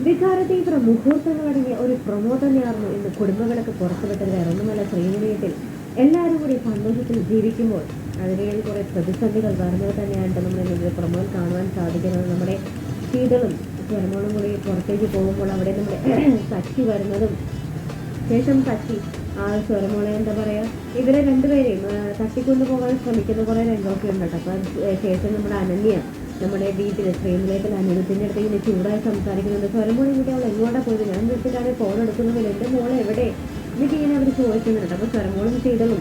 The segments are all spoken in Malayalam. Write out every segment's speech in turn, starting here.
വികാരതീവ്ര മുഹൂർത്തങ്ങളടങ്ങിയ ഒരു പ്രമോ തന്നെയായിരുന്നു ഇന്ന് കുടുംബങ്ങളൊക്കെ പുറത്തുവിട്ടത് വേറൊന്നുമല്ല ശ്രീനിലയത്തിൽ എല്ലാവരും കൂടി സന്തോഷത്തിൽ ജീവിക്കുമ്പോൾ അതിനിടയിൽ കുറെ പ്രതിസന്ധികൾ വരുന്നത് തന്നെയാണ് നമ്മൾ പ്രമോയിൽ കാണുവാൻ സാധിക്കുന്നത്. നമ്മുടെ ശീതളും ചെറുമോളും കൂടി പുറത്തേക്ക് പോകുമ്പോൾ അവിടെ നമ്മുടെ സച്ചി വരുന്നതും ശേഷം സച്ചി ആ സ്വരമോളെ എന്താ പറയുക ഇവരെ രണ്ടുപേരെയും തട്ടിക്കൊണ്ടുപോകാൻ തട്ടിക്കൊണ്ടു പോകാൻ ശ്രമിക്കുന്ന കുറേ രംഗമൊക്കെ ഉണ്ട് കേട്ടോ അപ്പം ശേഷം നമ്മുടെ അനന്യ നമ്മുടെ വീട്ടിൽ ശ്രീനിലയത്തിൽ അനിരുദ്ധിന്റെ അടുത്ത് ഇങ്ങനെ ചൂടായി സംസാരിക്കുന്നുണ്ട്. സ്വരമോളെ ഇങ്ങോട്ട് അവൾ എങ്ങോട്ടാ പോയത്? ഞാൻ വീട്ടിലാണ് ഫോൺ എടുക്കുന്നതിൽ. എന്റെ മോളെ എവിടെ? എന്നിട്ട് ഇങ്ങനെ അവർ ചോദിക്കുന്നുണ്ട്. അപ്പോൾ സ്വരമോളും ചെയ്തതും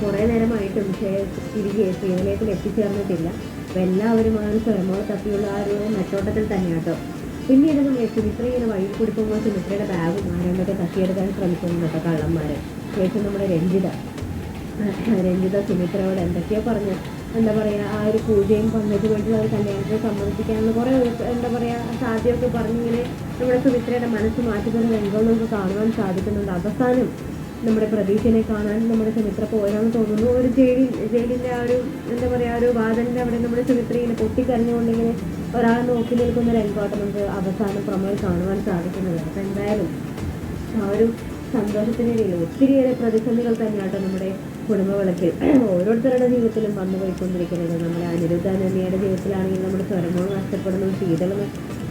കുറേ നേരമായിട്ടും തിരികെ ശ്രീനിലയത്തിൽ എത്തിച്ചേർന്നിട്ടില്ല. അപ്പോൾ എല്ലാവരും ആ ഒരു സ്വരമോളെ തപ്പിയുള്ള ആ ഒരു നെട്ടോട്ടത്തിൽ തന്നെയാട്ടോ പിന്നീട് നമ്മൾ സുമിത്ര ഇങ്ങനെ വഴി കൂടി പോകുമ്പോൾ സുമിത്രയുടെ ബാഗും ആരാണ്ടൊക്കെ തട്ടിയെടുക്കാൻ ശ്രമിക്കുന്നുണ്ട് കേട്ടോ കള്ളന്മാരെ. ശേഷം നമ്മുടെ രഞ്ജിത. രഞ്ജിത സുമിത്രയോട് എന്തൊക്കെയോ പറഞ്ഞു എന്താ പറയുക ആ ഒരു പൂജയും പങ്കജുമായിട്ടുള്ള ഒരു കല്യാണത്തിന് സമ്മതിപ്പിക്കാനുള്ള കുറേ എന്താ പറയുക സാധ്യമൊക്കെ പറഞ്ഞിങ്ങനെ നമ്മുടെ സുമിത്രയുടെ മനസ്സ് മാറ്റുന്ന രംഗം നമുക്ക് കാണുവാൻ സാധിക്കുന്നുണ്ട്. അവസാനം നമ്മുടെ പ്രതീക്ഷനെ കാണാൻ നമ്മുടെ സുമിത്ര പോരാന്ന് തോന്നുന്നു. ഒരു ജയിലിൽ ജയിലിന്റെ ആ ഒരു എന്താ പറയുക ഒരു വാദന്റെ അവിടെ നമ്മുടെ സുമിത്ര ഇങ്ങനെ പൊട്ടിക്കരഞ്ഞുകൊണ്ടിങ്ങനെ ഒരാളെ നോക്കി നിൽക്കുന്ന രംഗമായിട്ട് നമുക്ക് അവസാനം പ്രമോയിൽ കാണുവാൻ സാധിക്കുന്നത് അപ്പം എന്തായാലും ആ ഒരു സന്തോഷത്തിനിടയിൽ ഒത്തിരിയേറെ പ്രതിസന്ധികൾ തന്നെയാട്ടോ നമ്മുടെ കുടുംബവിളക്കിൽ. ഓരോരുത്തരുടെ ജീവിതത്തിലും വന്നു പോയിക്കൊണ്ടിരിക്കുന്നത് നമ്മുടെ അനിരുദ്ധ അനന്യയുടെ ജീവിതത്തിലാണെങ്കിൽ നമ്മുടെ സ്വരമോൾ നഷ്ടപ്പെടുന്നു ശീതളും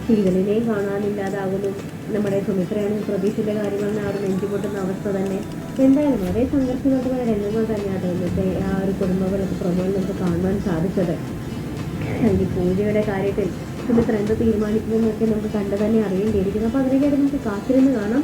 ശീതളിനെയും കാണാനില്ലാതാകുന്നു നമ്മുടെ സുമിത്രയാണെങ്കിൽ പ്രതീക്ഷിച്ച കാര്യങ്ങൾ അവിടെ നെഞ്ചുപൊട്ടുന്ന അവസ്ഥ തന്നെ. എന്തായാലും അതേ സംഘർഷമായിട്ടുള്ള രംഗങ്ങൾ തന്നെയാണ് ഇന്നത്തെ ആ ഒരു കുടുംബവിളക്ക് പ്രമോയിൽ നമുക്ക് കാണുവാൻ സാധിച്ചത്. ഈ പൂജയുടെ കാര്യത്തിൽ സുമിത്ര എന്ത് തീരുമാനിക്കുമെന്നൊക്കെ നമുക്ക് കണ്ടു തന്നെ അറിയേണ്ടിയിരിക്കുന്നു. അപ്പോൾ അതിനൊക്കെയായിട്ട് നമുക്ക് കാത്തിരുന്ന് കാണാം.